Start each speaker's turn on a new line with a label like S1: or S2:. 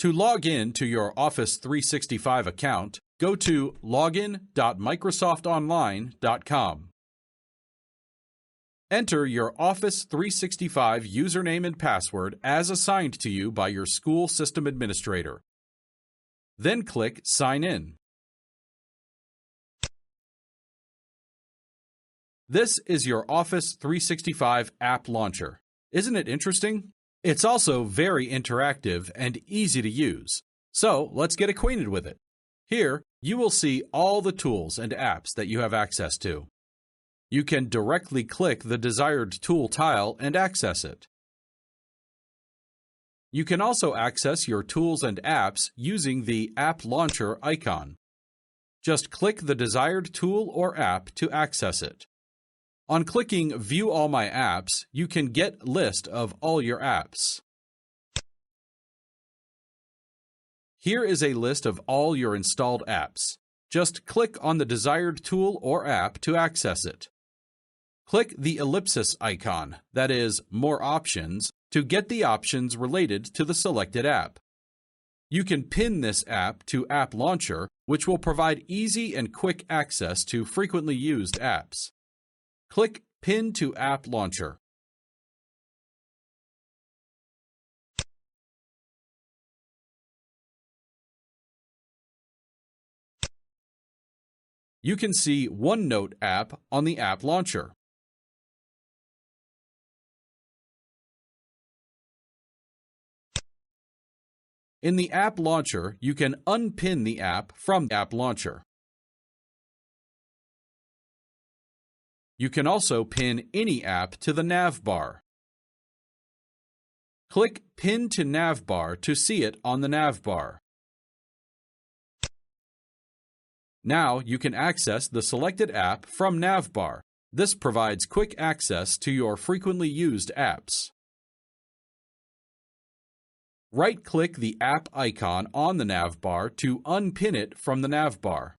S1: To log in to your Office 365 account, go to login.microsoftonline.com. Enter your Office 365 username and password as assigned to you by your school system administrator. Then click Sign In. This is your Office 365 app launcher. Isn't it interesting? It's also very interactive and easy to use. So let's get acquainted with it. Here, you will see all the tools and apps that you have access to. You can directly click the desired tool tile and access it. You can also access your tools and apps using the App Launcher icon. Just click the desired tool or app to access it. On clicking View All My Apps, you can get list of all your apps. Here is a list of all your installed apps. Just click on the desired tool or app to access it. Click the ellipsis icon, that is, More Options, to get the options related to the selected app. You can pin this app to App Launcher, which will provide easy and quick access to frequently used apps. Click Pin to App Launcher. You can see OneNote app on the App Launcher. In the App Launcher, you can unpin the app from App Launcher. You can also pin any app to the navbar. Click Pin to Navbar to see it on the navbar. Now you can access the selected app from navbar. This provides quick access to your frequently used apps. Right-click the app icon on the navbar to unpin it from the navbar.